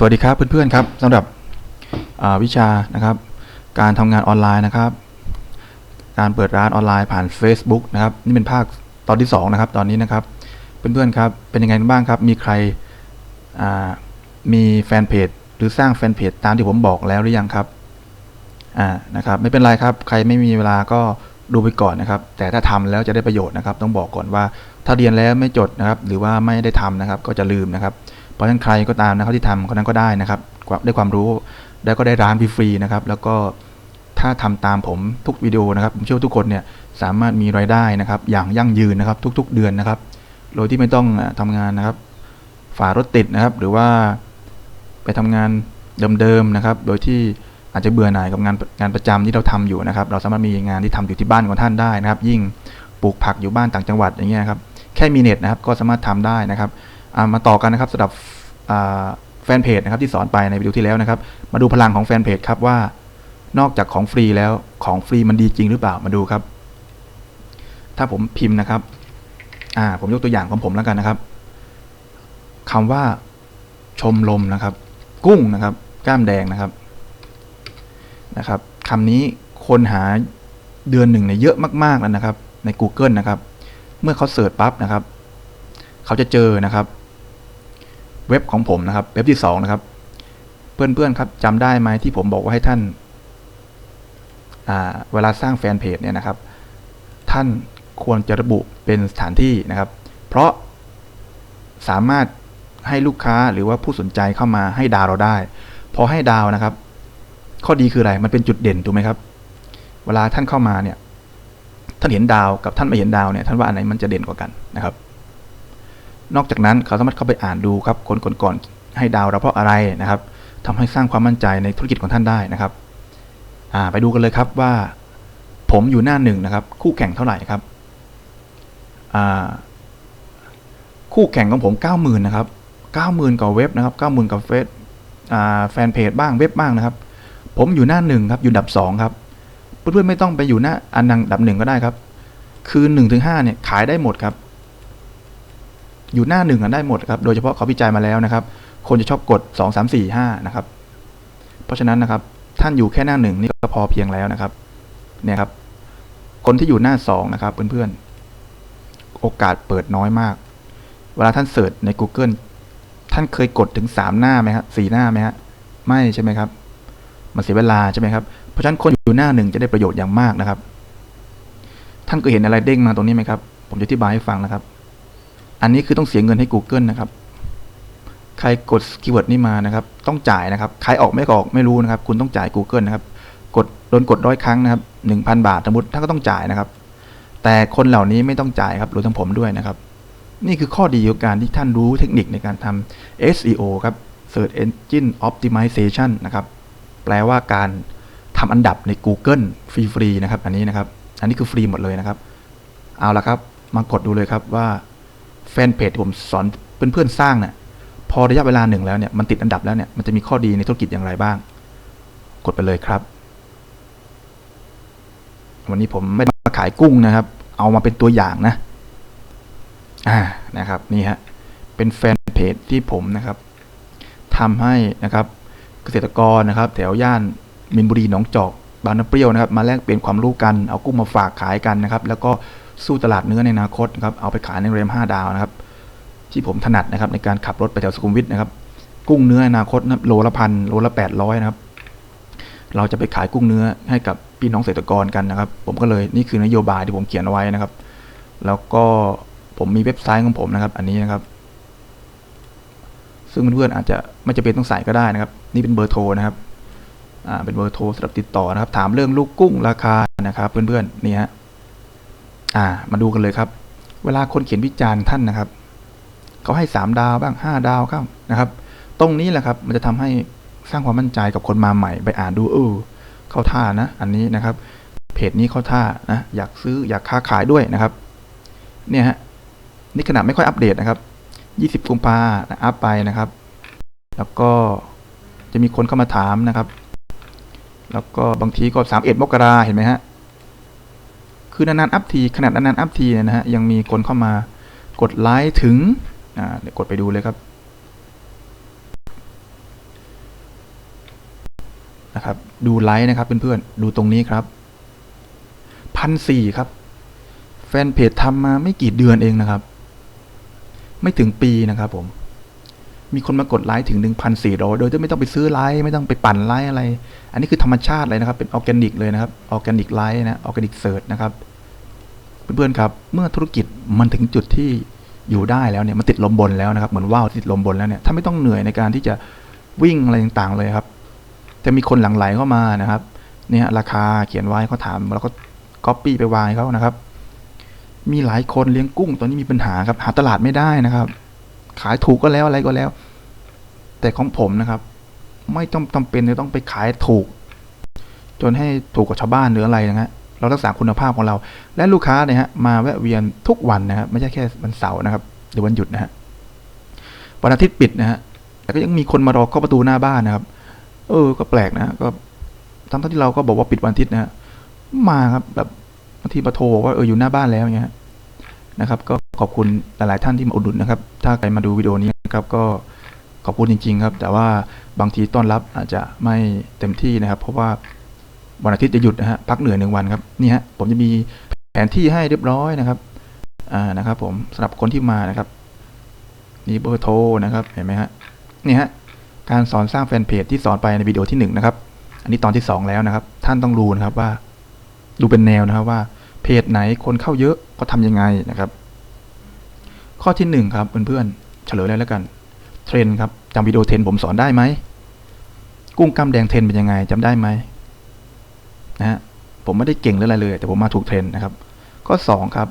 สวัสดีครับเพื่อนๆครับสำหรับวิชานะครับ การทำงานออนไลน์นะครับ การเปิดร้านออนไลน์ผ่าน Facebook นะครับนี่เป็นภาคตอนที่2นะครับตอนนี้นะครับเพื่อนๆครับเป็นยังไงบ้างครับ มีใครมีแฟนเพจหรือสร้างแฟนเพจตามที่ผมบอกแล้วหรือยังครับอ่านะครับไม่เป็นไรครับ ใครไม่มีเวลาก็ดูไปก่อนนะครับ แต่ถ้าทำแล้วจะได้ประโยชน์นะครับ ต้องบอกก่อนว่าถ้าเรียนแล้วไม่จดนะครับ หรือว่าไม่ได้ทำนะครับ ก็จะลืมนะครับ เพราะฉะนั้นใครก็ตามนะครับที่ทำคนนั้นก็ได้นะครับได้ความรู้แล้ก็ได้ร้านฟรีๆนะครับ แล้วก็ถ้าทำตามผมทุกวิดีโอนะครับผมเชื่อทุกคนเนี่ยสามารถมีรายได้นะครับ อย่างยั่งยืนนะครับ ทุก ๆ เดือนนะครับโดยที่ไม่ต้องทำงานนะครับ ฝ่ารถติดนะครับ หรือว่าไปทำงานเดิมๆนะครับ โดยที่อาจจะเบื่อหน่ายกับงานงานประจำที่เราทำอยู่นะครับ เราสามารถมีงานที่ทำอยู่ที่บ้านของท่านได้นะครับ ยิ่งปลูกผักอยู่บ้านต่างจังหวัดอย่างเงี้ยครับแค่มีเน็ตนะครับก็สามารถทำได้นะครับ มาต่อกันนะครับสำหรับแฟนเพจนะครับที่สอนไปในวิดีโอที่แล้วนะครับ มาดูพลังของแฟนเพจครับว่านอกจากของฟรีแล้วของฟรีมันดีจริงหรือเปล่ามาดูครับ ถ้าผมพิมพ์นะครับผมยกตัวอย่างของผมแล้วกันนะครับคำว่าชมลมนะครับ กุ้งนะครับ ก้ามแดงนะครับนะครับคำนี้คนหาเดือนหนึ่งเนี่ยเยอะมากๆแล้วนะครับ ใน Google นะครับ เมื่อเขาเสิร์ชปั๊บนะครับ เขาจะเจอนะครับ เว็บของผมนะครับ เว็บที่สองนะครับ เพื่อนๆครับจำได้ไหมที่ผมบอกว่าให้ท่านเวลาสร้างแฟนเพจเนี่ยนะครับ ท่านควรจะระบุเป็นสถานที่นะครับ เพราะสามารถให้ลูกค้าหรือว่าผู้สนใจเข้ามาให้ดาวเราได้ พอให้ดาวนะครับ ข้อดีคืออะไร มันเป็นจุดเด่นถูกไหมครับ เวลาท่านเข้ามาเนี่ย ท่านเห็นดาวกับท่านไม่เห็นดาวเนี่ย ท่านว่าอันไหนมันจะเด่นกว่ากันนะครับ นอกจากนั้นเขาสามารถเข้าไปอ่านดูครับคนก่อนๆให้ดาวเราเพราะอะไรนะครับทำให้สร้างความมั่นใจในธุรกิจของท่านได้นะครับไปดูกันเลยครับว่า ผมอยู่หน้าหนึ่งนะครับ คู่แข่งเท่าไหร่ครับคู่แข่งของผมเก้าหมื่นนะครับเก้าหมื่นกว่าเว็บนะครับเก้าหมื่นกับเฟซแฟนเพจบ้างเว็บบ้างนะครับ ผมอยู่หน้าหนึ่งครับอยู่ดับสองครับเพื่อนๆไม่ต้องไปอยู่หน้าอันดังดับหนึ่งก็ได้ครับ คือหนึ่งถึงห้าเนี่ยขายได้หมดครับ อยู่หน้าหนึ่งได้หมดครับ โดยเฉพาะเขาวิจัยมาแล้วนะครับ คนจะชอบกดสองสามสี่ห้านะครับ เพราะฉะนั้นนะครับ ท่านอยู่แค่หน้าหนึ่งนี่ก็พอเพียงแล้วนะครับ เนี่ยครับ คนที่อยู่หน้าสองนะครับเพื่อนๆ โอกาสเปิดน้อยมาก เวลาท่านเสิร์ชใน Google ท่านเคยกดถึงสามหน้าไหมครับสี่หน้าไหมฮะ ไม่ใช่ไหมครับ มันเสียเวลาใช่ไหมครับ เพราะฉะนั้นคนอยู่หน้าหนึ่งจะได้ประโยชน์อย่างมากนะครับ ท่านก็เห็นอะไรเด้งมาตรงนี้ไหมครับ ผมจะอธิบายให้ฟังนะครับ อันนี้คือต้องเสียเงินให้ Google นะครับ ใครกดคีย์เวิร์ดนี้มานะครับ ต้องจ่ายนะครับ ใครออกไม่ออกไม่รู้นะครับ คุณต้องจ่าย Google นะครับ กดโดนกดร้อยครั้งนะครับหนึ่งพันบาทสมมติท่านก็ต้องจ่ายนะครับ แต่คนเหล่านี้ไม่ต้องจ่ายครับรวมทั้งผมด้วยนะครับ นี่คือข้อดีของการที่ท่านรู้เทคนิคในการทำ SEO ครับ Search Engine Optimization นะครับ แปลว่าการทำอันดับใน Google ฟรีๆนะครับ อันนี้นะครับ อันนี้คือฟรีหมดเลยนะครับ เอาละครับ มากดดูเลยครับว่า แฟนเพจที่ผมสอนเพื่อนๆสร้างเนี่ยพอระยะเวลาหนึ่งแล้วเนี่ยมันติดอันดับแล้วเนี่ยมันจะมีข้อดีในธุรกิจอย่างไรบ้าง กดไปเลยครับ วันนี้ผมไม่มาขายกุ้งนะครับ เอามาเป็นตัวอย่างนะ อ่านะครับนี่ฮะเป็นแฟนเพจที่ผมนะครับทำให้นะครับเกษตรกรนะครับ แถวย่านมินบุรีหนองจอกบางน้ำเปรี้ยวนะครับ มาแลกเปลี่ยนความรู้กันเอากุ้งมาฝากขายกันนะครับ แล้วก็ สู้ตลาดเนื้อในอนาคตนะครับเอาไปขายในโรงแรมห้าดาวนะครับ ที่ผมถนัดนะครับ ในการขับรถไปแถวสุขุมวิทนะครับ กุ้งเนื้ออนาคตนะโลละพันโลละแปดร้อยนะครับ เราจะไปขายกุ้งเนื้อให้กับพี่น้องเกษตรกรกันนะครับ ผมก็เลยนี่คือนโยบายที่ผมเขียนเอาไว้นะครับ แล้วก็ผมมีเว็บไซต์ของผมนะครับ อันนี้นะครับ ซึ่งเพื่อนๆอาจจะไม่จำเป็นต้องใส่ก็ได้นะครับ นี่เป็นเบอร์โทรนะครับอ่าเป็นเบอร์โทรสำหรับติดต่อนะครับ ถามเรื่องลูกกุ้งราคานะครับ เพื่อนๆนี่ฮะ อ่า มาดูกันเลยครับ เวลาคนเขียนวิจารณ์ท่านนะครับเขาให้สามดาวบ้างห้าดาวครับนะครับ ตรงนี้แหละครับ มันจะทำให้สร้างความมั่นใจกับคนมาใหม่ ไปอ่านดูเออเข้าท่านะ อันนี้นะครับ เพจนี้เข้าท่านะอยากซื้ออยากค้าขายด้วยนะครับ เนี่ยฮะนี่ขนาดไม่ค่อยอัปเดตนะครับ 20กุมภานะอัพไปนะครับ แล้วก็จะมีคนเข้ามาถามนะครับ แล้วก็บางทีก็ 31มกราเห็นไหมฮะ คือนานๆอัพทีขนาดนานๆอัพทีนะฮะยังมีคนเข้ามากดไลค์ถึงอ่าเดี๋ยวกดไปดูเลยครับนะครับดูไลค์นะครับเพื่อนๆดูตรงนี้ครับพันสี่ครับแฟนเพจทำมาไม่กี่เดือนเองนะครับ ไม่ถึงปีนะครับผม มีคนมากดไลค์ถึง 1,400 โดยที่ไม่ต้องไปซื้อไลค์ไม่ต้องไปปั่นไลค์อะไร อันนี้คือธรรมชาติเลยนะครับ เป็นออร์แกนิกเลยนะครับ ออร์แกนิกไลค์นะ ออร์แกนิกเซิร์ชนะครับ เพื่อนๆครับ เมื่อธุรกิจมันถึงจุดที่อยู่ได้แล้วเนี่ย มันติดลมบนแล้วนะครับ เหมือนว่าวติดลมบนแล้วเนี่ย ถ้าไม่ต้องเหนื่อยในการที่จะวิ่งอะไรต่างๆเลยครับ จะมีคนหลั่งไหลเข้ามานะครับ เนี่ยราคาเขียนไว้เขาถามแล้วก็ก๊อปปี้ไปวางให้เขานะครับ มีหลายคนเลี้ยงกุ้งตอนนี้มีปัญหาครับ หาตลาดไม่ได้นะครับ ขายถูกก็แล้วอะไรก็แล้ว แต่ของผมนะครับ ไม่ต้องจำเป็นจะต้องไปขายถูก จนให้ถูกกว่าชาวบ้านหรืออะไรนะฮะเรารักษาคุณภาพของเรา และลูกค้าเนี่ยฮะมาแวะเวียนทุกวันนะครับไม่ใช่แค่วันเสาร์นะครับ หรือวันหยุดนะฮะวันอาทิตย์ปิดนะฮะแต่ก็ยังมีคนมารอเข้าประตูหน้าบ้านนะครับ เออ ก็แปลกนะก็ทั้งที่เราก็บอกว่าปิดวันอาทิตย์นะฮะมาครับแบบบางทีมาโทรบอกว่าเอออยู่หน้าบ้านแล้วเงี้ย นะครับก็ขอบคุณหลาย ๆ ท่านที่มาอุดหนุนนะครับ ถ้าใครมาดูวิดีโอนี้นะครับก็ขอบคุณจริง ๆ ครับ แต่ว่าบางทีต้อนรับอาจจะไม่เต็มที่นะครับ เพราะว่าวันอาทิตย์จะหยุดนะฮะพักเหนื่อยหนึ่งวันครับนี่ฮะผมจะมีแผนที่ให้เรียบร้อยนะครับอ่านะครับ ผมสำหรับคนที่มานะครับนี่เบอร์โทรนะครับเห็นไหมฮะนี่ฮะการสอนสร้างแฟนเพจที่สอนไปในวิดีโอที่หนึ่งนะครับอันนี้ตอนที่สองแล้วนะครับ ท่านต้องรู้นะครับว่า ดูเป็นแนวนะครับว่าเพจไหนคนเข้าเยอะ ก็ทำยังไงนะครับ ข้อที่หนึ่งครับเพื่อนๆเฉลยเลยแล้วกัน เทรนครับจำวิดีโอเทรนผมสอนได้ไหมกุ้งกล้ามแดงเทรนเป็นยังไงจำได้ไหมนะฮะผมไม่ได้เก่งหรืออะไรเลย แต่ผมมาถูกเทรนนะครับ ข้อสองครับ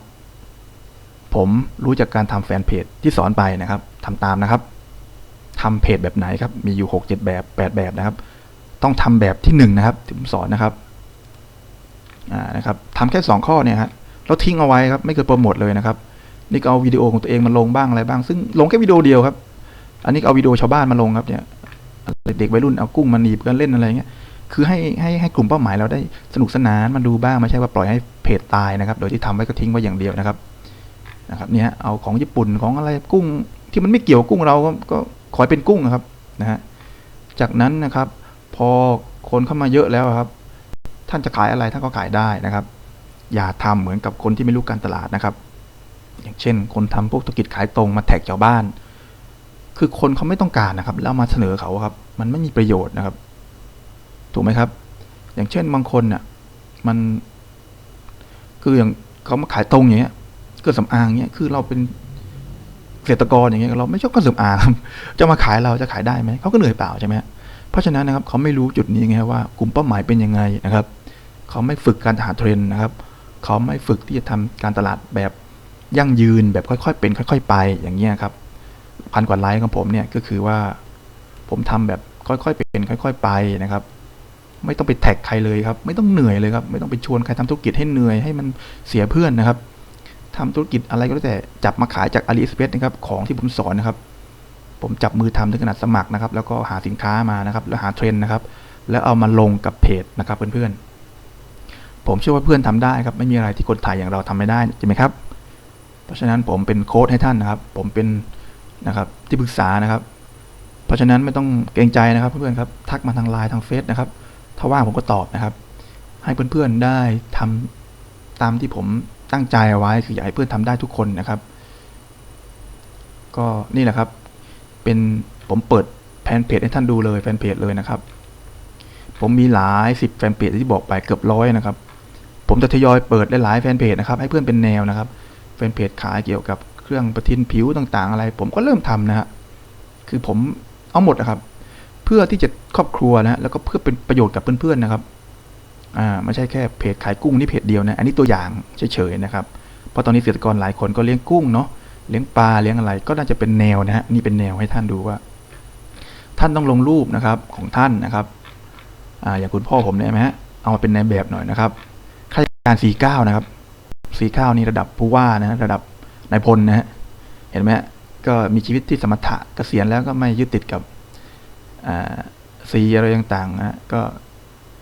ผมรู้จากการทำแฟนเพจที่สอนไปนะครับทำตามนะครับทำเพจแบบไหนครับ มีอยู่หกเจ็ดแบบแปดแบบนะครับ ต้องทำแบบที่หนึ่งนะครับที่ผมสอนนะครับอ่านะครับทำแค่สองข้อเนี่ยฮะ เราทิ้งเอาไว้ครับไม่เคยโปรโมทเลยนะครับนี่เอาวิดีโอของตัวเองมาลงบ้างอะไรบ้าง ซึ่งลงแค่วิดีโอเดียวครับ อันนี้เอาวิดีโอชาวบ้านมาลงครับเนี่ยเด็กวัยรุ่นเอากุ้งมาหนีบกันเล่นอะไรเงี้ยคือให้ให้ให้กลุ่มเป้าหมายเราได้สนุกสนานมาดูบ้างไม่ใช่ว่าปล่อยให้เพจตายนะครับ โดยที่ทำไว้ก็ทิ้งไว้อย่างเดียวนะครับนะครับเนี่ยเอาของญี่ปุ่นของอะไรกุ้งที่มันไม่เกี่ยวกุ้งเราก็ก็ขอให้เป็นกุ้งนะครับนะฮะจากนั้นนะครับ พอคนเข้ามาเยอะแล้วครับ ท่านจะขายอะไรท่านก็ขายได้นะครับ อย่าทำเหมือนกับคนที่ไม่รู้การตลาดนะครับ อย่างเช่น คนทำพวกธุรกิจขายตรงมาแท็กชาวบ้าน คือคนเขาไม่ต้องการนะครับ แล้วมาเสนอเขาครับ มันไม่มีประโยชน์นะครับ ถูกไหมครับ อย่างเช่นบางคนน่ะมันคืออย่างเขามาขายตรงอย่างเงี้ยเครื่องสำอางเงี้ยคือเราเป็นเกษตรกรอย่างเงี้ยเราไม่ชอบเครื่องสำอางจะมาขายเราจะขายได้ไหมเขาก็เหนื่อยเปล่าใช่ไหมเพราะฉะนั้นนะครับเขาไม่รู้จุดนี้ไงว่ากลุ่มเป้าหมายเป็นยังไงนะครับเขาไม่ฝึกการหาเทรนด์นะครับ เขาไม่ฝึกที่จะทำการตลาดแบบยั่งยืนแบบค่อยๆเป็น ค่อย ๆ ไปอย่างเงี้ยครับพันกว่าไลค์ของผมเนี่ยก็คือว่า ผมทำแบบค่อยๆเป็น ค่อย ๆ ไปนะครับ ไม่ต้องไปแท็กใครเลยครับ ไม่ต้องเหนื่อยเลยครับ ไม่ต้องไปชวนใครทำธุรกิจให้เหนื่อยให้มันเสียเพื่อนนะครับทำธุรกิจอะไรก็แล้วแต่จับมาขายจากอาลี e อ p เ e นะครับ ของที่ผมสอนนะครับ ผมจับมือทำถึงขนาดสมัครนะครับ แล้วก็หาสินค้ามานะครับ แล้วหาเทรนด์นะครับ แล้วเอามาลงกับเพจนะครับเพื่อนๆ ผมเชื่อว่าเพื่อนทำได้ครับไม่มีอะไรที่คนไทยอย่างเราทำไม่ได้ใช่ไหมครับ เพราะฉะนั้นผมเป็นโค้ดให้ท่านนะครับ ผมเป็นนะครับที่ปรึกษานะครับ เพราะฉะนั้นไม่ต้องเกรงใจนะครับ เพื่อนๆครับทักมาทางไลน์ทางเฟซนะครับถ้าว่างผมก็ตอบนะครับ ให้เพื่อนๆได้ทำตามที่ผมตั้งใจเอาไว้คืออยากให้เพื่อนทำได้ทุกคนนะครับ ก็นี่แหละครับเป็นผมเปิดแฟนเพจให้ท่านดูเลยแฟนเพจเลยนะครับ ผมมีหลายสิบแฟนเพจที่บอกไปเกือบร้อยนะครับ ผมจะทยอยเปิดหลายๆแฟนเพจนะครับให้เพื่อนเป็นแนวนะครับแฟนเพจขายเกี่ยวกับเครื่องประทินผิวต่างๆ อะไร ผมก็เริ่มทำนะฮะคือผมเอาหมดนะครับ เพื่อที่จะครอบครัวนะแล้วก็เพื่อเป็นประโยชน์กับเพื่อนๆนะครับอ่าไม่ใช่แค่เพจขายกุ้งนี่เพจเดียวนะอันนี้ตัวอย่างเฉยๆนะครับเพราะตอนนี้เกษตรกรหลายคนก็เลี้ยงกุ้งเนาะเลี้ยงปลาเลี้ยงอะไรก็น่าจะเป็นแนวนะฮะนี่เป็นแนวให้ท่านดูว่า ท่านต้องลงรูปนะครับของท่านนะครับอ่าอย่างคุณพ่อผมเนี่ยไหมฮะเอามาเป็นในแบบหน่อยนะครับ การสี่เก้านะครับสี่เก้านี่ระดับผู้ว่านะระดับนายพลนะฮะเห็นไหมฮะก็มีชีวิตที่สมถะเกษียณแล้วก็ไม่ยึดติดกับอ่าสีอะไรต่างๆนะก็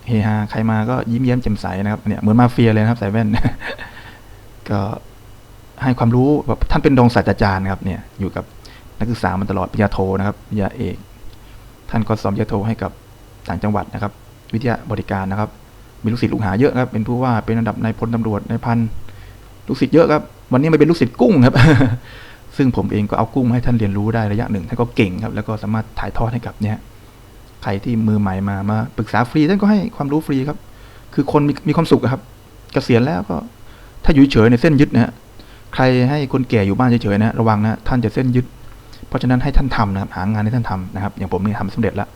เฮฮาใครมาก็ยิ้มแย้มแจ่มใสนะครับเนี่ยเหมือนมาเฟียเลยนะครับใส่แว่นก็ให้ความรู้แบบท่านเป็นรองศาสตราจารย์นะครับเนี่ยอยู่กับนักศึกษามันตลอดปริญญาโทนะครับปริญญาเอก ท่านก็สอนปริญญาโทให้กับต่างจังหวัดนะครับ วิทยาบริการนะครับ มีลูกศิษย์ลูกหาเยอะครับ เป็นผู้ว่าเป็นระดับนายพลตำรวจนายพันลูกศิษย์เยอะครับ วันนี้มาเป็นลูกศิษย์กุ้งครับ ซึ่งผมเองก็เอากุ้งมาให้ท่านเรียนรู้ได้ระยะหนึ่งท่านก็เก่งครับ แล้วก็สามารถถ่ายทอดให้กับเนี่ยใครที่มือใหม่มามาปรึกษาฟรีท่านก็ให้ความรู้ฟรีครับ คือคนมีมีความสุขครับ เกษียณแล้วก็ถ้าอยู่เฉยในเส้นยึดนะฮะใครให้คนแก่อยู่บ้านเฉยๆนะระวังนะท่านจะเส้นยึด เพราะฉะนั้นให้ท่านทำนะครับหางานให้ท่านทำนะครับ อย่างผมนี่ทำสำเร็จแล้ว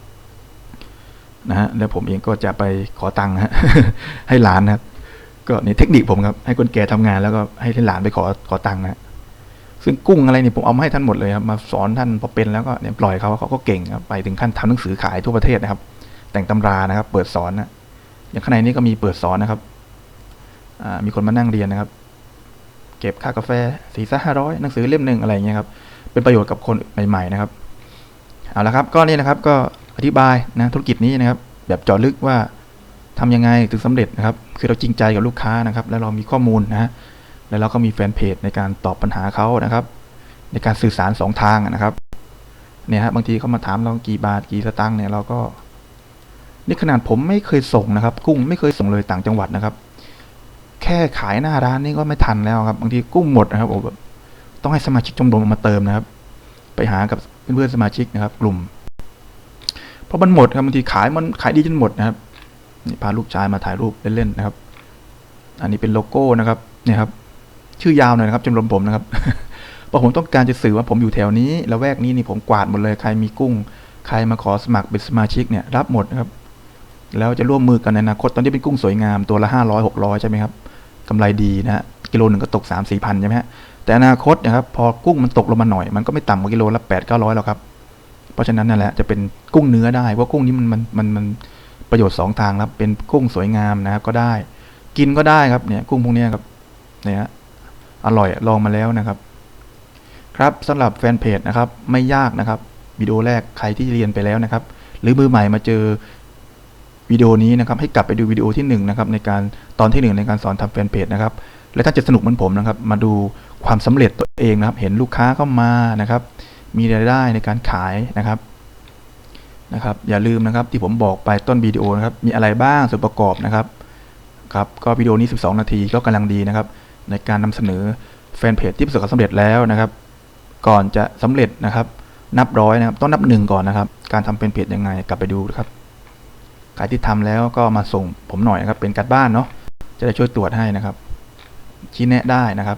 นะฮะแล้วผมเองก็จะไปขอตังค์นะฮะให้หลานนะครับ ก็ในเทคนิคผมครับ ให้คนแก่ทำงานแล้วก็ให้หลานไปขอขอตังค์นะซึ่งกุ้งอะไรเนี่ยผมเอามาให้ท่านหมดเลยครับมาสอนท่านพอเป็นแล้วก็เนี่ยปล่อยเขาเขาก็เก่งครับไปถึงขั้นทำหนังสือขายทั่วประเทศนะครับ แต่งตำรานะครับ เปิดสอนนะอย่างข้างในนี้ก็มีเปิดสอนนะครับมีคนมานั่งเรียนนะครับ เก็บค่ากาแฟสี่สห้าร้อยหนังสือเล่มหนึ่งอะไรอย่างเงี้ยครับเป็นประโยชน์กับคนใหม่ๆนะครับเอาละครับ ก็นี่นะครับก็ อธิบายนะธุรกิจนี้นะครับ แบบเจาะลึกว่าทำยังไงถึงสำเร็จนะครับ คือเราจริงใจกับลูกค้านะครับ แล้วเรามีข้อมูลนะแล้วเราก็มีแฟนเพจในการตอบปัญหาเขานะครับ ในการสื่อสารสองทางนะครับเนี่ยฮะบางทีเขามาถามเรากี่บาทกี่สตางค์เนี่ยเราก็ นี่ขนาดผมไม่เคยส่งนะครับ กุ้งไม่เคยส่งเลยต่างจังหวัดนะครับ แค่ขายหน้าร้านนี่ก็ไม่ทันแล้วครับ บางทีกุ้งหมดนะครับผมแบบต้องให้สมาชิกชมรมมาเติมนะครับ ไปหากับเพื่อนๆสมาชิกนะครับ กลุ่ม เพราะมันหมดครับบางทีขายมันขายดีจนหมดนะครับนี่พาลูกชายมาถ่ายรูปเล่นๆนะครับ อันนี้เป็นโลโก้นะครับเนี่ยครับ ชื่อยาวหน่อยนะครับชมรมผมนะครับพราะผมต้องการจะสื่อว่าผมอยู่แถวนี้แล้วแวกนี้นี่ผมกวาดหมดเลยใครมีกุ้ง ใครมาขอสมัครเป็นสมาชิกเนี่ยรับหมดนะครับ แล้วจะร่วมมือกันในอนาคตตอนนี้เป็นกุ้งสวยงามตัวละห้าร้อยหกร้อยใช่ไหมครับกำไรดีนะฮะกิโลหนึ่งก็ตกสามสี่พันใช่ไหมฮะแต่อนาคตนะครับพอกุ้งมันตกลงมาหน่อยมันก็ไม่ต่ำกว่ากิโลละแปดเก้าร้อยแล้วครับ ราะฉะนั้นนั่นแหละจะเป็นกุ้งเนื้อได้เพราะกุ้งนี้มันมันมันมันประโยชน์สองทางครับเป็นกุ้งสวยงามนะครับก็ได้ กินก็ได้ครับเนี่ยกุ้งพวกนี้ครับเนี่ยอร่อยลองมาแล้วนะครับ ครับสำหรับแฟนเพจนะครับไม่ยากนะครับวิดีโอแรกใครที่เรียนไปแล้วนะครับ หรือมือใหม่มาเจอวิดีโอนี้นะครับให้กลับไปดูวิดีโอที่หนึ่งนะครับในการตอนที่หนึ่งในการสอนทำแฟนเพจนะครับและท่าจะสนุกเหมือนผมนะครับ มาดูความสำเร็จตัวเองนะครับ เห็นลูกค้าเข้ามานะครับ มีรายได้ในการขายนะครับนะครับ อย่าลืมนะครับที่ผมบอกไปต้นวิดีโอนะครับมีอะไรบ้างส่วนประกอบนะครับครับก็วิดีโอนี้ 12 นาทีก็กำลังดีนะครับ ในการนำเสนอแฟนเพจที่ประสบความสำเร็จแล้วนะครับ ก่อนจะสำเร็จนะครับ นับร้อยนะครับ ต้องนับหนึ่งก่อนนะครับ การทำเป็นเพจยังไงกลับไปดูนะครับใครที่ทำแล้วก็มาส่งผมหน่อยนะครับ เป็นการบ้านเนาะจะได้ช่วยตรวจให้นะครับชี้แนะได้นะครับ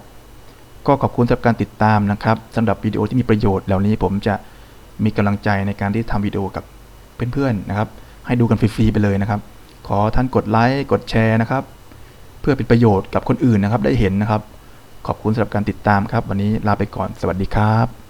ก็ขอบคุณสำหรับการติดตามนะครับสำหรับวิดีโอที่มีประโยชน์เหล่านี้ผมจะมีกำลังใจในการที่ทำวิดีโอกับเพื่อนๆนะครับ ให้ดูกันฟรีๆไปเลยนะครับ ขอท่านกดไลค์กดแชร์นะครับ เพื่อเป็นประโยชน์กับคนอื่นนะครับ ได้เห็นนะครับ ขอบคุณสำหรับการติดตามครับ วันนี้ลาไปก่อนสวัสดีครับ